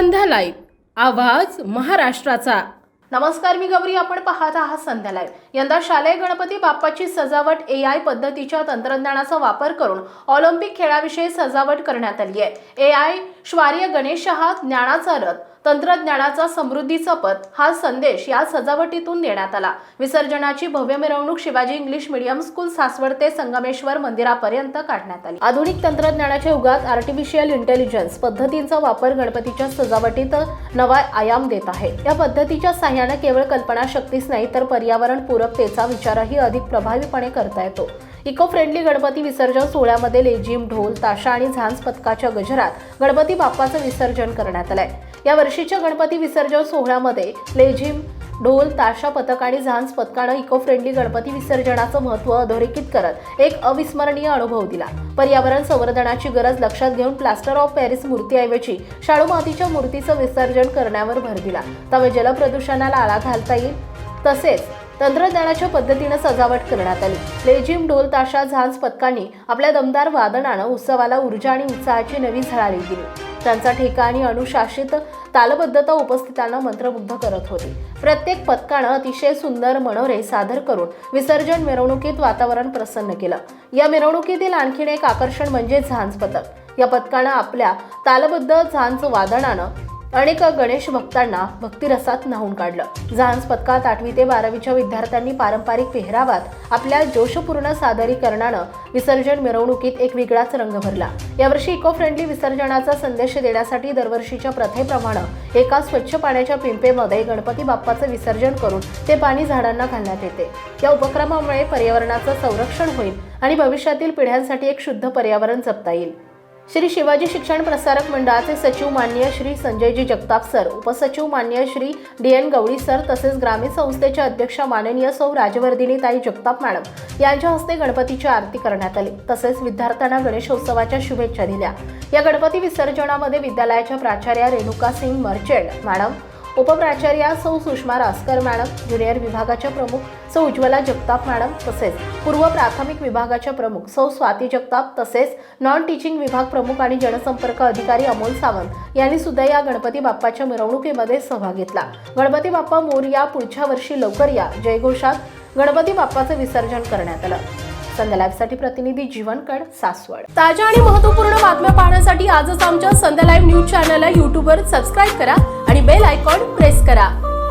संध्या live आवाज महाराष्ट्राचा. नमस्कार मी गौरी. आपण पाहत आहात संध्या लाईव्ह यंदा शालेय गणपती बाप्पाची सजावट ए आय पद्धतीच्या तंत्रज्ञानाचा वापर करून ऑलिम्पिक खेळाविषयी सजावट करण्यात आली आहे. ए आय श्वार्य गणेश हा ज्ञानाचा रथ. तंत्रज्ञानाचा समृद्धीचा पथ हा संदेश या सजावटीतून देण्यात आला. विसर्जनाची भव्य मिरवणूक Shivaji English medium school Saswad ते संगमेश्वर मंदिरापर्यंत काढण्यात आली. आधुनिक तंत्रज्ञानाच्या युगात आर्टिफिशियल इंटेलिजन्स पद्धतींचा वापर गणपतीच्या सजावटीत नवा आयाम देत आहे. या पद्धतीच्या सहाय्याने केवळ कल्पनाशक्तीच नाही तर पर्यावरण पूरकतेचा विचारही अधिक प्रभावीपणे करता येतो. इको फ्रेंडली गणपती विसर्जन सोहळ्यामध्ये लेझिम ढोल ताशा आणि झांज पथकाच्या गजरात गणपती बाप्पाचं विसर्जन करण्यात आलंय. या वर्षीच्या गणपती विसर्जन सोहळ्यामध्ये लेझिम ढोल ताशा पथक आणि झांज पथकानं इको फ्रेंडली गणपती विसर्जनाचं महत्त्व अधोरेखित करत एक अविस्मरणीय अनुभव दिला. पर्यावरण संवर्धनाची गरज लक्षात घेऊन प्लास्टर ऑफ पॅरिस मूर्तीऐवजी शाळू मातीच्या मूर्तीचं विसर्जन करण्यावर भर दिला. त्यामुळे जलप्रदूषणाला आळा घालता येईल. तसेच तंत्रज्ञानाच्या पद्धतीनं सजावट करण्यात आली. लेझिम ढोल ताशा झांज पथकांनी आपल्या दमदार वादनानं उत्सवाला ऊर्जा आणि उत्साहाची नवी झळाळी दिली. त्यांचा ठेका आणि अनुशासित तालबद्धता उपस्थितांना मंत्रमुग्ध करत होती. प्रत्येक पथकानं अतिशय सुंदर मनोरे सादर करून विसर्जन मिरवणुकीत वातावरण प्रसन्न केलं. या मिरवणुकीतील आणखीन एक आकर्षण म्हणजे झांज पथक. या पथकानं आपल्या तालबद्ध झांज वादनानं अनेक गणेश भक्तांना भक्तिरसात न्हावून काढलं. जहान्स पथकात आठवी ते बारावीच्या विद्यार्थ्यांनी पारंपरिक पेहरावात आपल्या जोशपूर्ण सादरीकरणानं विसर्जन मिरवणुकीत एक वेगळाच रंग भरला. यावर्षी इको फ्रेंडली विसर्जनाचा संदेश देण्यासाठी दरवर्षीच्या प्रथेप्रमाणे एका स्वच्छ पाण्याच्या पिंपेमध्ये गणपती बाप्पाचं विसर्जन करून ते पाणी झाडांना घालण्यात येते. या उपक्रमामुळे पर्यावरणाचं संरक्षण होईल आणि भविष्यातील पिढ्यांसाठी एक शुद्ध पर्यावरण जपता येईल. श्री शिवाजी शिक्षण प्रसारक मंडळाचे सचिव मान्य श्री संजयजी जगताप सर उपसचिव मान्य Shri D N Gawali sir तसेच ग्रामीण संस्थेच्या अध्यक्षा माननीय सौ राजवर्धिनी ताई जगताप मॅडम यांच्या हस्ते गणपतीची आरती करण्यात आली. तसेच विद्यार्थ्यांना गणेशोत्सवाच्या शुभेच्छा दिल्या. या गणपती विसर्जनामध्ये विद्यालयाच्या प्राचार्या रेणुका सिंग मर्चेंट मॅडम उपप्राचार्या सौ सुषमा रासकर मॅडम ज्युनियर विभागाच्या प्रमुख सौ उज्ज्वला जगताप मॅडम तसेच पूर्व प्राथमिक विभागाच्या प्रमुख सौ स्वाती जगताप तसेच नॉन टीचिंग विभाग प्रमुख आणि जनसंपर्क अधिकारी अमोल सावंत यांनी सुद्धा या गणपती बाप्पाच्या मिरवणुकीमध्ये सहभाग घेतला. गणपती बाप्पा मोरया पुढच्या वर्षी लवकर या. जयघोषात गणपती बाप्पाचं विसर्जन करण्यात आलं. संध्या लाईव्हसाठी प्रतिनिधी जीवनकड सासवड. ताज्या आणि महत्त्वपूर्ण बातम्या पाहण्यासाठी आजच आमच्या संध्या लाईव्ह न्यूज चॅनलला यूट्यूबवर सबस्क्राईब करा आणि बेल आयकॉन प्रेस करा.